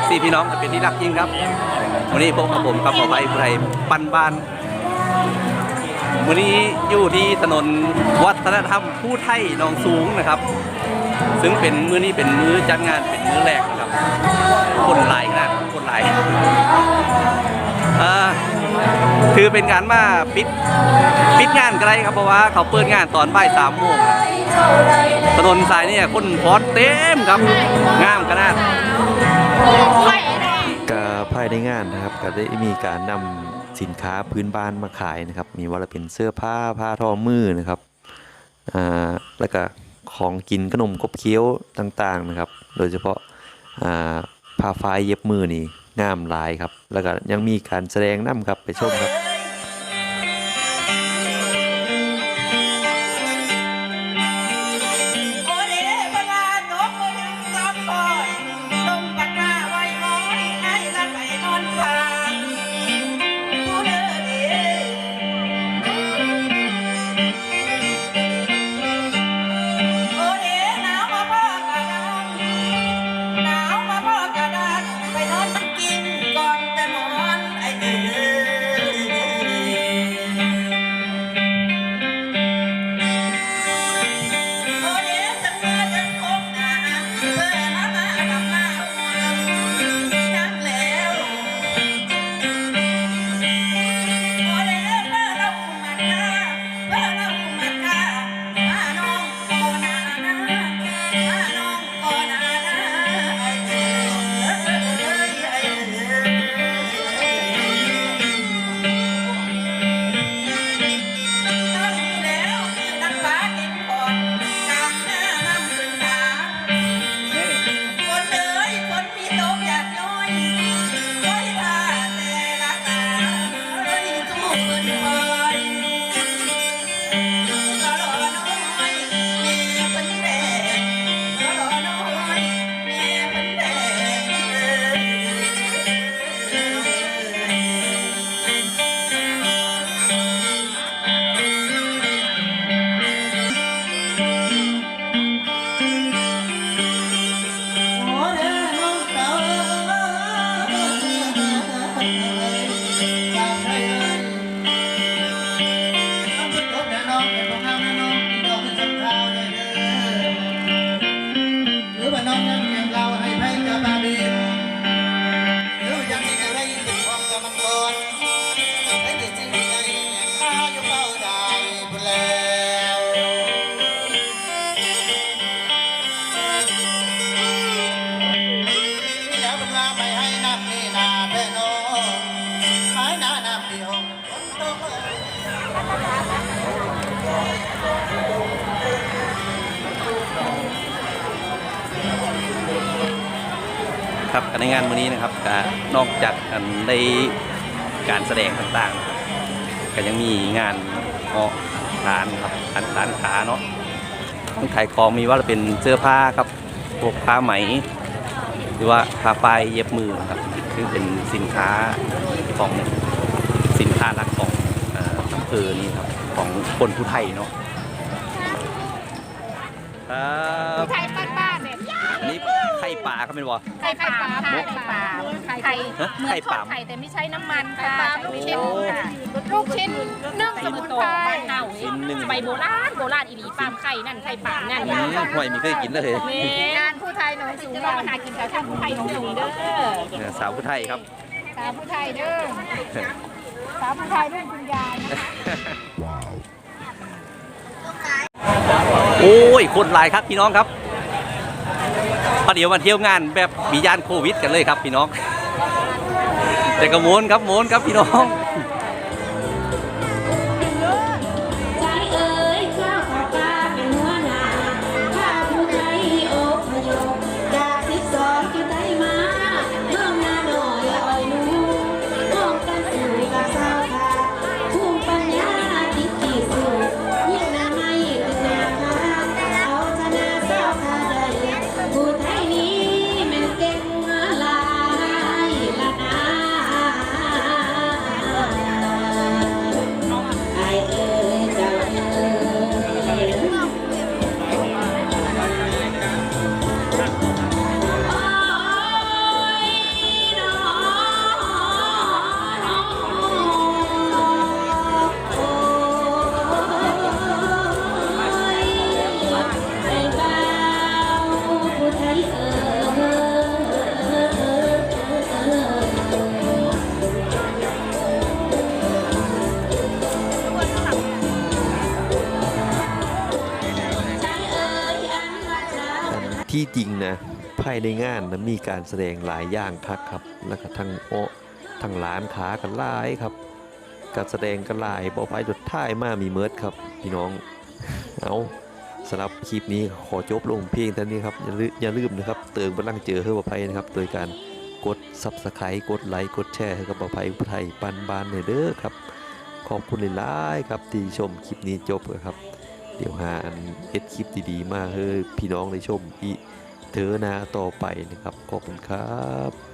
FC พี่น้องเป็นที่รักยิ่งครับ วันนี้พบกับผมกับขอไปผู้ไทยปันบ้าน วันนี้อยู่ที่ถนนวัฒนธรรมผู้ไทยหนองสูงนะครับ ซึ่งเป็นมื้อนี้เป็นมื้อจัดงานเป็นมื้อแรกนะครับ คนหลายขนาดคนหลายคือเป็นการมาปิดปิดงานกันเลครับเพราะว่าเขาเปิดงานตอนบ่ายสามโมงถนนสายเนี่ยคนพอดเต็มครับงามขนาด ก็ภายในงานนะครับก็ได้มีการนำสินค้าพื้นบ้านมาขายนะครับ มีว่าเป็นเสื้อผ้าผ้าทอมือนะครับอ่าแล้วก็ของกินขนมกบเคี้ยวต่างๆนะครับ โดยเฉพาะอ่าผ้าฝ้ายเย็บมือนี่งามหลายครับ แล้วก็ยังมีการแสดงนำครับไปชมครับ โครับในงานวันนี้นะครับก็นอกจากกันในการแสดงต่างๆนะครับก็ยังมีงานออกร้านครับร้านร้านค้าเนาะทั้งขายของมีว่าจะเป็นเสื้อผ้าครับพวกผ้าไหม หรือว่าผ้าฝ้ายเย็บมือครับซึ่งเป็นสินค้าของสินค้าหลักของอ่ออำเภอนี้ครับของคนผู้ไทยเนาะครับ ปลาครับเป็นวะ ไข่ปลาค่ะไข่ปลาไข่ฮะเหมือไข่นทปอลาดไข่แต่ไม่ใช้น้ำมันค่ะโอ้ลูกชิ้นค่ะลูกชิ้นนึ่งสมุนไพรบ้านเน่าชิ้นหนึ่ง ใบโบราณโบราณอีหลีปามไข่นั่นไข่ปลานั่นอืมห่วยมีเคยกินเลยนี่งานผู้ไทยหนองสูงเรามาหากินกับท่านผู้ไทยหนองสูงเด้อเนี่ยสาวผู้ไทยครับ สาวผู้ไทยเด้อสาวผู้ไทยรุ่นคุณยายโอ้ยคนหลายครับพี่น้องครับ พอเดี๋ยวมาเที่ยวงานแบบมียานโควิดกันเลยครับพี่น้อง แต่ก็โมนครับมวนครับพี่น้อง ที่จริงนะภายในงานนะมีการแสดงหลายอย่างคักครับ แล้วก็ทั้งโอทั้งร้านค้ากันหลายครับการแสดงกันหลายบอไปจุดท้ายมามีเมิร์ดครับพี่น้องเอาสำหรับคลิปนี้ขอจบลงเพียงเท่านี้ครับอย่าลือย่าลืมนะครับ เติมพลังเจอเฮือบอภัยนะครับ โดยการกด subscribe กดไลค์กดแชร์ให้กับบอภัยผู้ไทยปันบานเนเด้อครับ ขอบคุณหลายๆครับที่ชมคลิปนี้จบครับ เดี๋ยวหาอันเอ็ดคลิปดีๆ มาให้พี่น้องได้ชมอีเธอนาต่อไปนะครับ ขอบคุณครับ